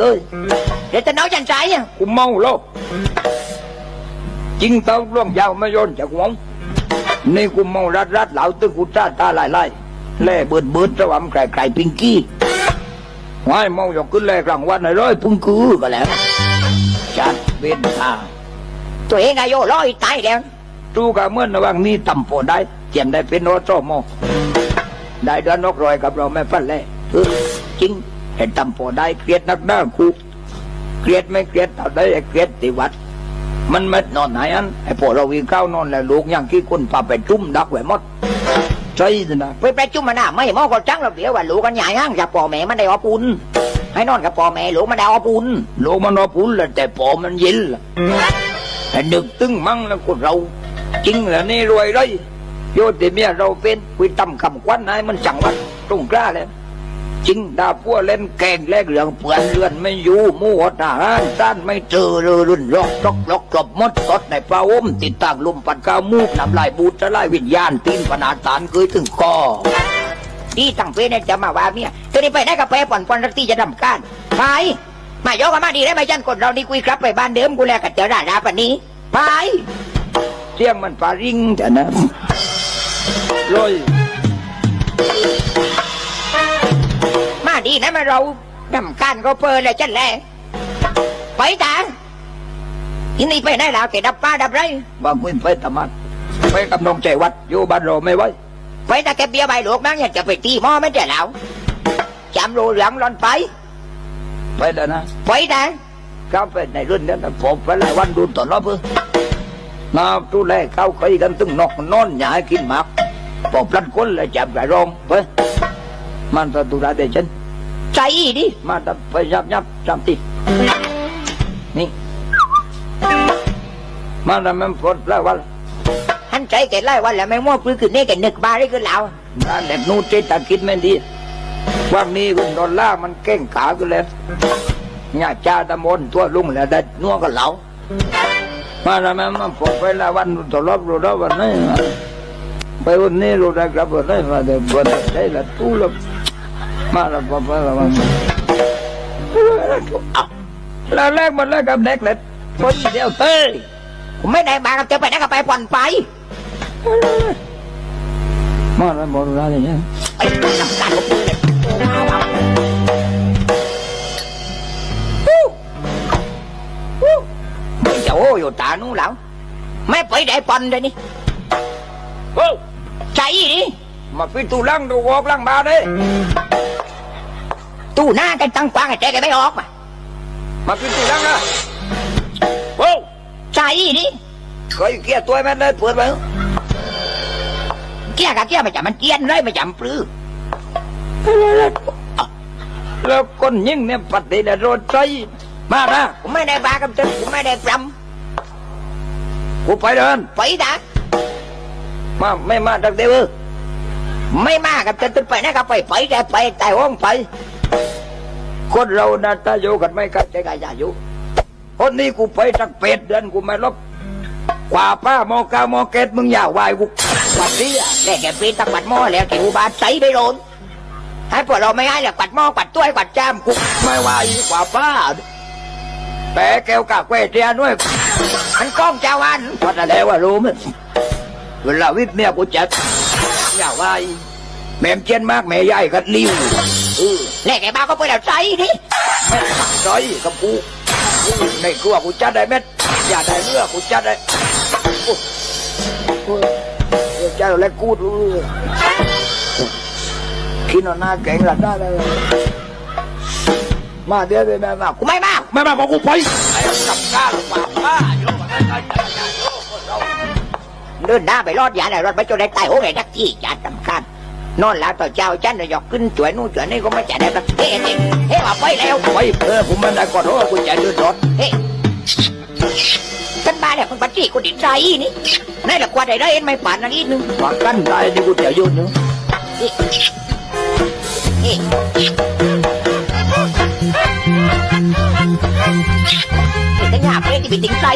เลยเดี๋ยวจะน้อยจันใจอะกูเมาแล้วจริงเต้าร่วงยาวไม่ย้อนจากหวงนี่กูเมารัดรัดเหลาตึกกูจ้าตาลายลายแล่เบิดเบิดระหว่างไก่ไก่ปิงกี้วายเมาอยากขึ้นแล่กลางวันไหนร้อยพุ่งคือก็แล้วจัดเป็นทางตัวเองอายุร้อยตายแล้วตู้กะเมื่อระหว่างนี้ต่ำโปได้เจียมได้เป็นโอโซโมได้เดือนนกรอยกับเราไม่ฟันแล่เออจริง เห็นต่ำโปได้เกลียดนักหน้ากูเกลียดไม่เกลียดต่อได้ไอ้เกลียดติวัด มันไม่นอนไหนอันไอ้พวกเราวิ่งเข้านอนแล้วลูกยังขี้คนพาไปจุ่มดักไว้หมดใช่สินะไปประชุมมันน่ะไม่หมอก็จังเราเดี๋ยวว่าลูกกันใหญ่ห้างจากพ่อแม่มันได้อปุนให้นอนกับพ่อแม่ลูกมันได้อปุนลูกมันรอพุนแล้วแต่ปอมันเย็นล่ะไอ้นึกตึงมั่งแล้วคนเรา จริงเหรอนี่รวยเลยโยติเมียเราเป็นคุยตำคำควันนายมันสั่งวัดตรงกล้าเลย จริงดาพัวเล่นแกงแลกเหลืองเปือนเลือนไม่อยู่มู่อดอาหารด้นไม่เจอเลยรุ่นลอกลอกลอกกลบมดสดในปลาอมติดตั้งลมปัดกาวมูกน้ำลายบูดจะไล่วิญญาณตีนปนาตานเคยถึงคอดีตั้งเพื่อนจะมาว่าเมียตัวนี้ไปได้กับไปผ่อนผ่อนรักที่จะดำการไปมายกมาดีได้ไหมจันคนเรานี่คุยครับไปบ้านเดิมกูแลกับเจ้าด่าดาปนนี้ไปเสียงมันปาริงแต่นะลอย เราดำการก็เปิดเลยจันแหละไปตางที่นี่ไปได้แล้วแกดับป้าดับไรบางคนไปธรรมะไปกับน้องใจวัดอยู่บ้านเราไม่ไหวไปตาแกเบียร์ใบหลวกนั่งอยากจะไปตีหม้อไม่ได้แล้วจำรูเหลืองร้อนไปไปแล้วนะไปตางเข้าไปในรุ่นนั้นนะผมไปหลายวันดูตอนรอบเพื่อนาตูแลเข้าเคยกันตึงนอกนอนหยายกินหมากพอพลันคนเลยจับไก่รองเฮ้ยมันประตูราเดชัน ใจดิ มาตับไปยับยับจำตินี่ มาทำมันปลดแล้ววันหันใจแกไล่วันแล้วไม่มั่วปืนขึ้นนี่แกนึกบาได้ขึ้นแล้วร้านเด็กนู้นเจตาคิดไม่ดีวันนี้คุณดอลลาร์มันเก่งขากันเลยญาติจ้าตะมนตัวลุงแล้วได้นัวกับเหลามาทำไมมันปลดไปละวันตลอดรู้แล้ววันนี้ไปวันนี้รู้ได้กลับวันนี้มาเดี๋ยววันได้ละตู้ละ มาละพอไปละวันเอาแล้วแรกมันแรกกับเด็กเล็กคนเดียวเต้ยผมไม่ได้มากับเจ้าไปได้กับไปผ่อนไปมาแล้วบอกรู้ได้ยังไปทำการกับปืนเลยไม่จะโอ้อยู่ตานู้นแล้วไม่ไปได้ผ่อนเลยนี่โอ้ใจดิมาปิดตู้ลังดูวอกลังมาดิตู้หน้ากันตั้งกว้างไอ้แกแกไม่ออกมามาปิดตู้ลังนะโอ้ใจดิเคยเกียร์ตัวแม่ได้เปิดไปเกี้ยกับเกี้ยไม่จำมันเกี้ยนเลยไม่จำปลื้อแล้วคนยิงเนี่ยปฏิเดชรถใจมานะผมไม่ได้มากับเจ้าผมไม่ได้ปรกูไปเดินำไปนะมาไม่มาดักเดียว ไม่มากับจ้าตึ้ไปนะกับไปไปแกไปแต่ห้องไป คนเรานะถ้าอยู่กันไม่กันใจกันอย่าอยู่คนนี้กูไปตั้งเป็ดเดือนกูไม่ลบกว่าป้าโมกาโมเกตมึงอย่าไหวายกูวัดนี้อะแล้แกปีนตะปัดหม้อแล้วแกอุบาทใสไปโดนให้พวกเราไม่ให้แล้วปัดหม้อปัดถ้วยปัดจามกูไม่วายกว่าป้าแต่แก้วกาแควเทียนด้วยมันกล้องเจ้าวันวัดอะไรว่ารู้มั้ยเวลาวิทย์เนี่ยกูจัด อย่าไหวายแม่มเชียนมากแม่ใหญ่กัดลิ้วเออแล้วแกบ้าก็ไปแล้วใส่ดิแม่ตักใจกับกูในครัวกูจัดได้เม็ดอย่าได้เนื้อกูจัดได้โอ้โอ้เดี๋ยวจัดแล้วกูดูกินเอาหน้าแกงหลัดได้เลยมาเดี๋ยวเดี๋ยวแม่มากูไม่มาแม่มาบอกกูไปไอ้กับก้าลงมาป้าโยมอะไรกันโยม เราเดินหน้าไปรอดยาไหนรอดไปจนได้ตายโอ้ยดักที่จัดสำคัญนอนแล้วต่อเจ้าจันเลยหยอกขึ้นจวยนู่นจวยนี่ก็ไม่จ่ายได้แบบเฮ้เฮ้เฮ้ว่าไปแล้วไปเออผมมันได้ก่อนเพราะว่ากูจะเดือดร้อนเฮ้กันมาเนี่ยคนปัจจีกูดิใจนี่นี่แหละกว่าได้ได้เอ็นไม่ป่านนักอีกนึงฝากกันได้ที่กูจะยุ่นเนาะเฮ้เฮ้แต่หยาบเลยที่ไปถึงใจ